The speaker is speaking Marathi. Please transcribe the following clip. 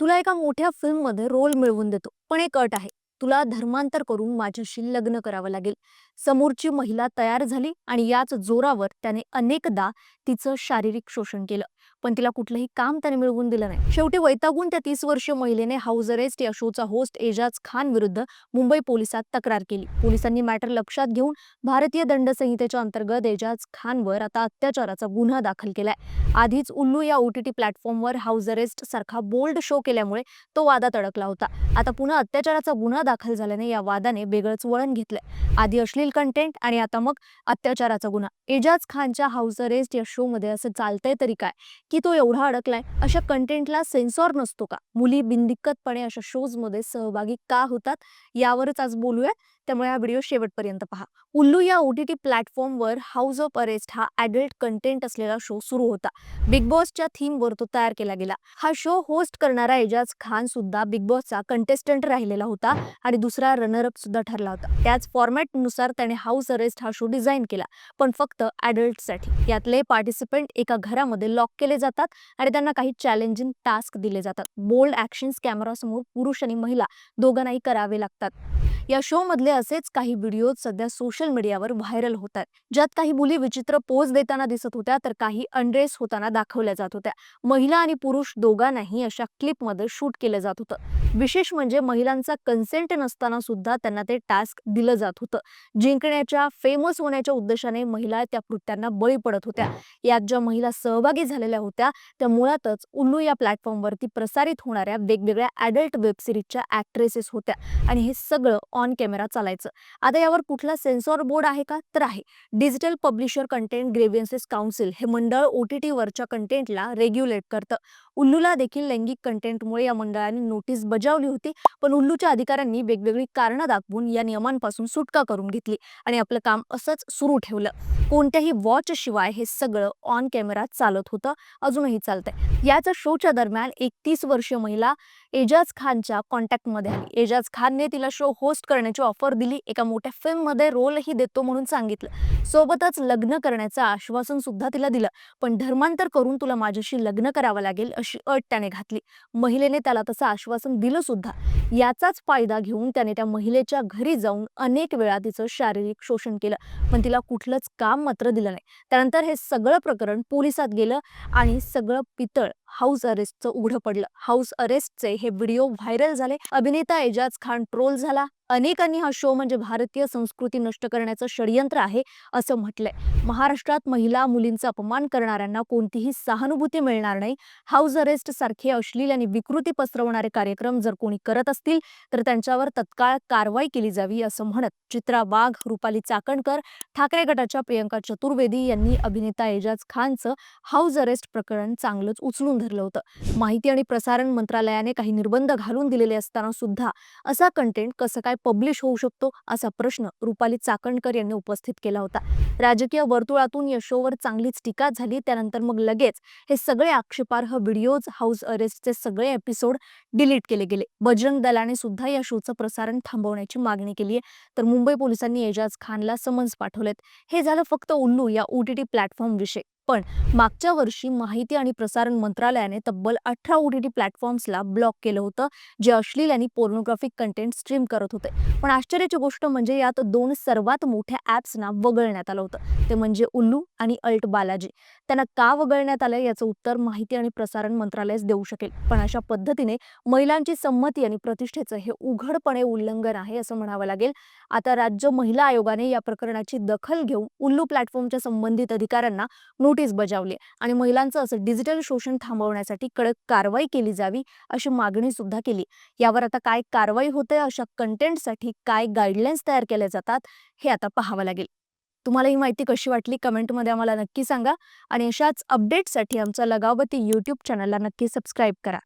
तुला एका मोठ्या फिल्ममध्ये रोल मिळवून देतो. पण एक अट आहे. तुला धर्मांतर करून माझ्याशी लग्न करावं लागेल. समोरची महिला तयार झाली आणि याच जोरावर त्याने अनेकदा तिचं शारीरिक शोषण केलं. पण तिला कुठलंही काम त्याने मिळवून दिलं नाही. शेवटी वैतागून त्या तीस वर्षीय महिलेने हाऊस अरेस्ट या शोचा होस्ट एजाज खान विरुद्ध मुंबई पोलिसात तक्रार केली. पोलिसांनी मॅटर लक्षात घेऊन भारतीय दंड संहितेच्या अंतर्गत एजाज खानवर आता अत्याचाराचा गुन्हा दाखल केलाय. आधीच उल्लू या ओटीटी प्लॅटफॉर्मवर हाऊस अरेस्ट सारखा बोल्ड शो केल्यामुळे तो वादात अडकला होता. आता पुन्हा अत्याचाराचा गुन्हा दाखल झाल्याने या वादाने वेगळंच वळण घेतलंय. आधी अश्लील कंटेंट आणि आता मग अत्याचाराचा गुन्हा. एजाज खानच्या हाऊस अरेस्ट या शो मध्ये असं चालतंय तरी काय? की तो एवढा अडकलाय? अशा कंटेंटला सेन्सॉर नसतो का? मुली बिनदिक्कतपणे अशा शोजमध्ये सहभागी का होतात? यावरच आज बोलूया त्यामुळे हा व्हिडिओ शेवटपर्यंत पहा. उल्लू या ओ टी टी प्लॅटफॉर्मवर हाऊस ऑफ अरेस्ट हा ॲडल्ट कंटेंट असलेला शो सुरू होता. बिग बॉसच्या थीमवर तो तयार केला गेला. हा शो होस्ट करणारा एजाज खान सुद्धा बिग बॉसचा कंटेस्टंट राहिलेला होता आणि दुसरा रनरअप सुद्धा ठरला होता. त्याच फॉर्मॅटनुसार त्याने हाऊस अरेस्ट हा शो डिझाईन केला पण फक्त ॲडल्टसाठी यातले पार्टिसिपंट एका घरामध्ये लॉक केले जातात आणि त्यांना काही चॅलेंजिंग टास्क दिले जातात. बोल्ड ॲक्शन्स कॅमेरासमोर पुरुष आणि महिला दोघांनाही करावे लागतात. या शो मधले असेच काही व्हिडिओ सध्या सोशल मीडियावर व्हायरल होत आहेत ज्यात काही मुली विचित्र पोज देताना दिसत होत्या तर काही अनड्रेस होताना दाखवल्या जात होत्या. महिला आणि पुरुष दोघांनाही अशा क्लिपमध्ये शूट केलं जात होतं. विशेष म्हणजे महिलांचा कन्सेंट नसताना सुद्धा त्यांना ते टास्क दिलं जात होतं. जिंकण्याच्या फेमस होण्याच्या उद्देशाने महिला त्या कृत्यांना बळी पडत होत्या. यात ज्या महिला सहभागी झालेल्या होत्या त्या मुळातच उल्लू या प्लॅटफॉर्मवरती प्रसारित होणाऱ्या वेगवेगळ्या ॲडल्ट वेबसिरीजच्या ॲक्ट्रेसेस होत्या. आणि हे सगळं ऑन कॅमेरा चालायचं. आता यावर कुठला सेन्सॉर बोर्ड आहे का? तर आहे. Digital publisher content grievances council हे मंडळ ओ टी टीवरच्या कंटेंटला रेग्युलेट करतं. उल्लूला देखील लैंगिक कंटेंटमुळे या मंडळाने नोटीस बजावली होती. पण उल्लूच्या अधिकाऱ्यांनी वेगवेगळी कारणं दाखवून या नियमांपासून सुटका करून घेतली आणि आपलं काम असंच सुरू ठेवलं. कोणत्याही वॉच शिवाय हे सगळं ऑन कॅमेरा चालत होतं. अजूनही चालतंय. याच शोच्या दरम्यान एक तीस वर्षीय महिला एजाज खानच्या कॉन्टॅक्टमध्ये आली. एजाज खानने तिला शो होस्ट करण्याची ऑफर दिली. एका मोठ्या फिल्ममध्ये रोलही देतो म्हणून सांगितलं. सोबतच लग्न करण्याचं आश्वासन सुद्धा तिला दिलं. पण धर्मांतर करून तुला माझ्याशी लग्न करावं लागेल अशी अट त्याने घातली. महिलेने त्याला तसं आश्वासन दिलं सुद्धा. याचाच फायदा घेऊन त्याने त्या महिलेच्या घरी जाऊन अनेक वेळा तिचं शारीरिक शोषण केलं. पण तिला कुठलंच काम मात्र दिलं नाही. त्यानंतर हे सगळं प्रकरण पोलिसात गेलं आणि सगळं पितळ हाऊस अरेस्टचं उघडं पडलं. हाऊस अरेस्टचे हे व्हिडिओ व्हायरल झाले. अभिनेता एजाज खान ट्रोल झाला. अनेकांनी हा शो म्हणजे भारतीय संस्कृती नष्ट करण्याचं षडयंत्र आहे असं म्हटलंय. महाराष्ट्रात महिला मुलींचा अपमान करणाऱ्यांना कोणतीही सहानुभूती मिळणार नाही. हाऊस अरेस्ट सारखे अश्लील आणि विकृती पसरवणारे कार्यक्रम जर कोणी करत असतील तर त्यांच्यावर तत्काळ कारवाई केली जावी असं म्हणत चित्रा वाघ रुपाली चाकणकर ठाकरे गटाच्या प्रियंका चतुर्वेदी यांनी अभिनेता एजाज खानचं हाऊस अरेस्ट प्रकरण चांगलंच उचलून धरलं होतं. माहिती आणि प्रसारण मंत्रालयाने काही निर्बंध घालून दिलेले असताना सुद्धा असा कंटेंट कसं काय पब्लिश होऊ शकतो असा प्रश्न रुपाली चाकणकर यांनी उपस्थित केला होता. राजकीय वर्तुळातून या शोवर चांगलीच टीका झाली त्यानंतर मग लगेच हे सगळे आक्षेपार्ह व्हिडिओज हाऊस अरेस्टचे सगळे एपिसोड डिलीट केले गेले. बजरंग दलाने सुद्धा या शोचं प्रसारण थांबवण्याची मागणी केली आहे. तर मुंबई पोलिसांनी एजाज खानला समन्स पाठवलेत. हे झालं फक्त उल्लू या ओ टी टी प्लॅटफॉर्म विषयी. पण मागच्या वर्षी माहिती आणि प्रसारण मंत्रालयाने तब्बल अठरा ओ टी टी प्लॅटफॉर्म्सला ब्लॉक केलं होतं जे अश्लील आणि पोर्नोग्राफिक कंटेंट स्ट्रीम करत होते. पण आश्चर्याची गोष्ट म्हणजे यात दोन सर्वात मोठ्या ॲप्सना वगळण्यात आलं होतं. ते म्हणजे उल्लू आणि अल्ट बालाजी. त्यांना का वगळण्यात आलं याचं उत्तर माहिती आणि प्रसारण मंत्रालयच देऊ शकेल. पण अशा पद्धतीने महिलांची संमती आणि प्रतिष्ठेचं हे उघडपणे उल्लंघन आहे असं म्हणावं लागेल. आता राज्य महिला आयोगाने या प्रकरणाची दखल घेऊन उल्लू प्लॅटफॉर्मच्या संबंधित अधिकाऱ्यांना नोटीस बजावली आणि महिलांचं असं डिजिटल शोषण थांबवण्यासाठी कडक कारवाई केली जावी अशी मागणी सुद्धा केली. यावर आता काय कारवाई होते अशा कंटेंटसाठी काय गाईडलाईन्स तयार केल्या जातात हे आता पाहावं लागेल. तुम्हाला ही माहिती कशी वाटली कमेंटमध्ये आम्हाला नक्की सांगा आणि अशाच अपडेटसाठी आमचा लगावती यूट्यूब चॅनलला नक्की सबस्क्राईब करा.